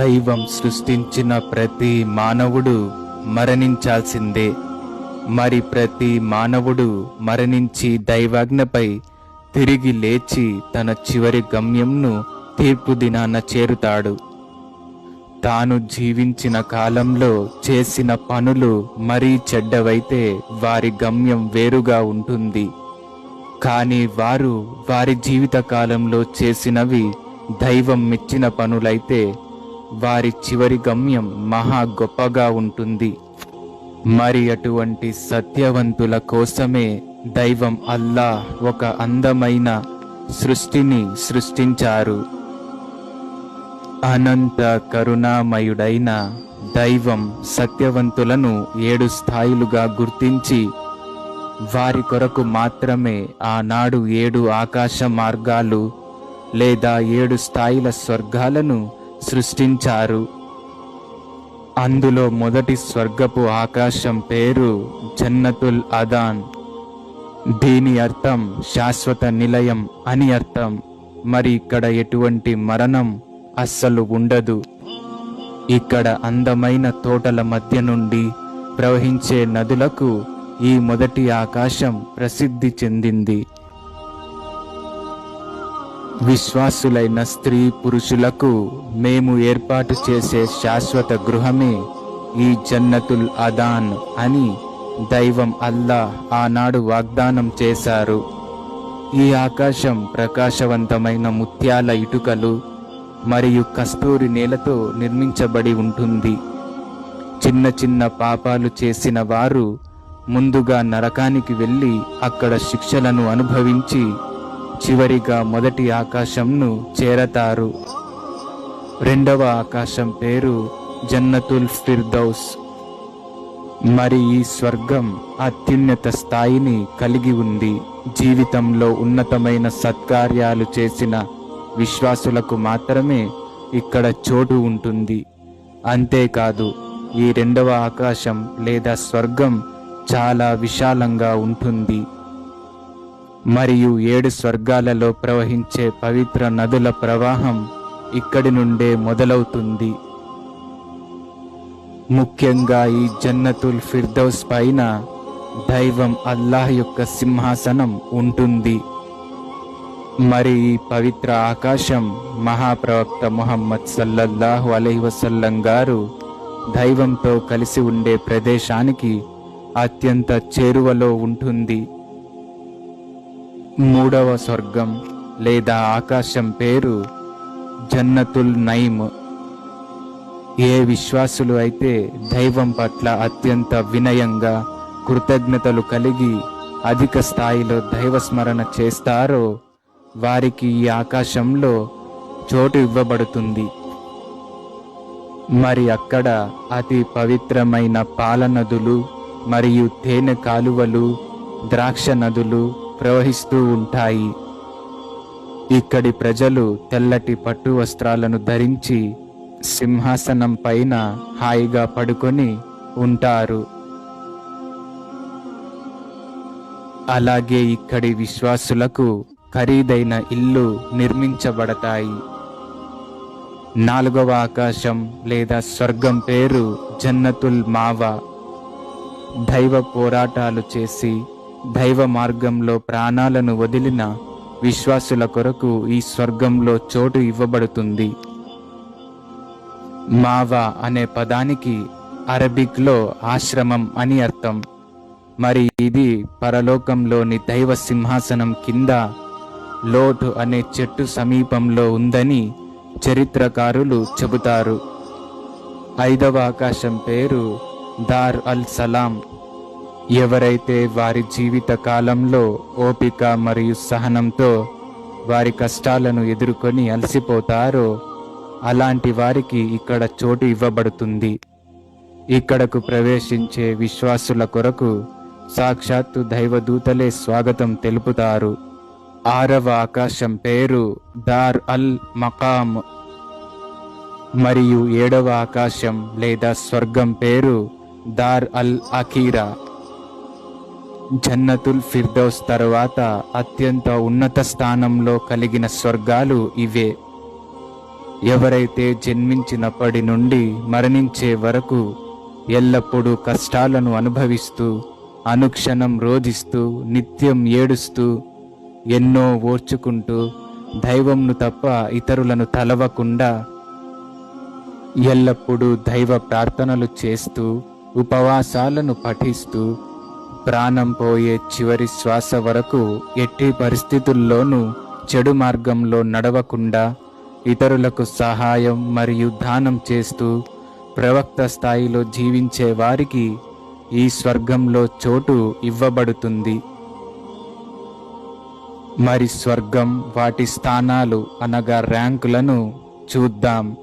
దైవం సృష్టించిన ప్రతి మానవుడు మరణించాల్సిందే. మరి ప్రతి మానవుడు మరణించి దైవాజ్ఞపై తిరిగి లేచి తన చివరి గమ్యంను తీర్పు దినాన చేరుతాడు. తాను జీవించిన కాలంలో చేసిన పనులు మరీ చెడ్డవైతే వారి గమ్యం వేరుగా ఉంటుంది. కానీ వారు వారి జీవిత కాలంలో చేసినవి దైవం మెచ్చిన పనులైతే వారి చివరి గమ్యం మహా గొప్పగా ఉంటుంది. మరి అటువంటి సత్యవంతుల కోసమే దైవం అల్లా ఒక అందమైన సృష్టిని సృష్టించారు. అనంత కరుణామయుడైన దైవం సత్యవంతులను ఏడు స్థాయిలుగా గుర్తించి వారి కొరకు మాత్రమే ఆనాడు ఏడు ఆకాశ మార్గాలు లేదా ఏడు స్థాయిల స్వర్గాలను సృష్టించారు. అందులో మొదటి స్వర్గపు ఆకాశం పేరు జన్నతుల్ అదాన్. దీని అర్థం శాశ్వత నిలయం అని అర్థం. మరి ఇక్కడ ఎటువంటి మరణం అస్సలు ఉండదు. ఇక్కడ అందమైన తోటల మధ్య నుండి ప్రవహించే నదులకు ఈ మొదటి ఆకాశం ప్రసిద్ధి చెందింది. విశ్వాసులైన స్త్రీ పురుషులకు మేము ఏర్పాటు చేసే శాశ్వత గృహమే ఈ జన్నతుల్ అదాన్ అని దైవం అల్లా ఆనాడు వాగ్దానం చేశారు. ఈ ఆకాశం ప్రకాశవంతమైన ముత్యాల ఇటుకలు మరియు కస్తూరి నేలతో నిర్మించబడి ఉంటుంది. చిన్న చిన్న పాపాలు చేసిన వారు ముందుగా నరకానికి వెళ్ళి అక్కడ శిక్షలను అనుభవించి చివరిగా మొదటి ఆకాశంను చేరతారు. రెండవ ఆకాశం పేరు జన్నతుల్ ఫిర్దౌస్. మరి ఈ స్వర్గం అత్యున్నత స్థాయిని కలిగి ఉంది. జీవితంలో ఉన్నతమైన సత్కార్యాలు చేసిన విశ్వాసులకు మాత్రమే ఇక్కడ చోటు ఉంటుంది. అంతేకాదు ఈ రెండవ ఆకాశం లేదా స్వర్గం చాలా విశాలంగా ఉంటుంది. మరియు ఏడు స్వర్గాలలో ప్రవహించే పవిత్ర నదుల ప్రవాహం ఇక్కడి నుండే మొదలవుతుంది. ముఖ్యంగా ఈ జన్నతుల్ ఫిర్దౌస్ పైన దైవం అల్లాహ్ యొక్క సింహాసనం ఉంటుంది. మరి ఈ పవిత్ర ఆకాశం మహాప్రవక్త ముహమ్మద్ సల్లల్లాహు అలైహి వసల్లం గారు దైవంతో కలిసి ఉండే ప్రదేశానికి అత్యంత చేరువలో ఉంటుంది. మూడవ స్వర్గం లేదా ఆకాశం పేరు జన్నతుల్ నైమ్. ఏ విశ్వాసులు అయితే దైవం పట్ల అత్యంత వినయంగా కృతజ్ఞతలు కలిగి అధిక స్థాయిలో దైవస్మరణ చేస్తారో వారికి ఈ ఆకాశంలో చోటు ఇవ్వబడుతుంది. మరి అక్కడ అతి పవిత్రమైన పాల నదులు మరియు తేనె కాలువలు ద్రాక్ష నదులు ప్రవహిస్తూ ఉంటాయి. ఇక్కడి ప్రజలు తెల్లటి పట్టు వస్త్రాలను ధరించి సింహాసనం పైన హాయిగా పడుకొని ఉంటారు. అలాగే ఇక్కడి విశ్వాసులకు ఖరీదైన ఇల్లు నిర్మించబడతాయి. నాలుగవ ఆకాశం లేదా స్వర్గం పేరు జన్నతుల్ మావా. దైవ పోరాటాలు చేసి దైవ మార్గంలో ప్రాణాలను వదిలిన విశ్వాసుల కొరకు ఈ స్వర్గంలో చోటు ఇవ్వబడుతుంది. మావా అనే పదానికి అరబిక్లో ఆశ్రమం అని అర్థం. మరి ఇది పరలోకంలోని దైవ సింహాసనం కింద లోటు అనే చెట్టు సమీపంలో ఉందని చరిత్రకారులు చెబుతారు. ఐదవ ఆకాశం పేరు దార్ అల్ సలాం ఎవరైతే వారి జీవిత కాలంలో ఓపిక మరియు సహనంతో వారి కష్టాలను ఎదుర్కొని అలసిపోతారో అలాంటి వారికి ఇక్కడ చోటు ఇవ్వబడుతుంది. ఇక్కడకు ప్రవేశించే విశ్వాసుల కొరకు సాక్షాత్తు దైవదూతలే స్వాగతం తెలుపుతారు. ఆరవ ఆకాశం పేరు దార్ అల్ మకామ్. మరియు ఏడవ ఆకాశం లేదా స్వర్గం పేరు దార్ అల్ అఖీరా. జన్నతుల్ ఫిర్దౌస్ తరువాత అత్యంత ఉన్నత స్థానంలో కలిగిన స్వర్గాలు ఇవే. ఎవరైతే జన్మించినప్పటి నుండి మరణించే వరకు ఎల్లప్పుడూ కష్టాలను అనుభవిస్తూ అనుక్షణం రోధిస్తూ నిత్యం ఏడుస్తూ ఎన్నో ఓర్చుకుంటూ దైవంను తప్ప ఇతరులను తలవకుండా ఎల్లప్పుడూ దైవ ప్రార్థనలు చేస్తూ ఉపవాసాలను పఠిస్తూ ప్రాణం పోయే చివరి శ్వాస వరకు ఎట్టి పరిస్థితుల్లోనూ చెడు మార్గంలో నడవకుండా ఇతరులకు సహాయం మరియు దానం చేస్తూ ప్రవక్త స్థాయిలో జీవించే వారికి ఈ స్వర్గంలో చోటు ఇవ్వబడుతుంది. మరి స్వర్గం వాటి స్థానాలు అనగా ర్యాంకులను చూద్దాం.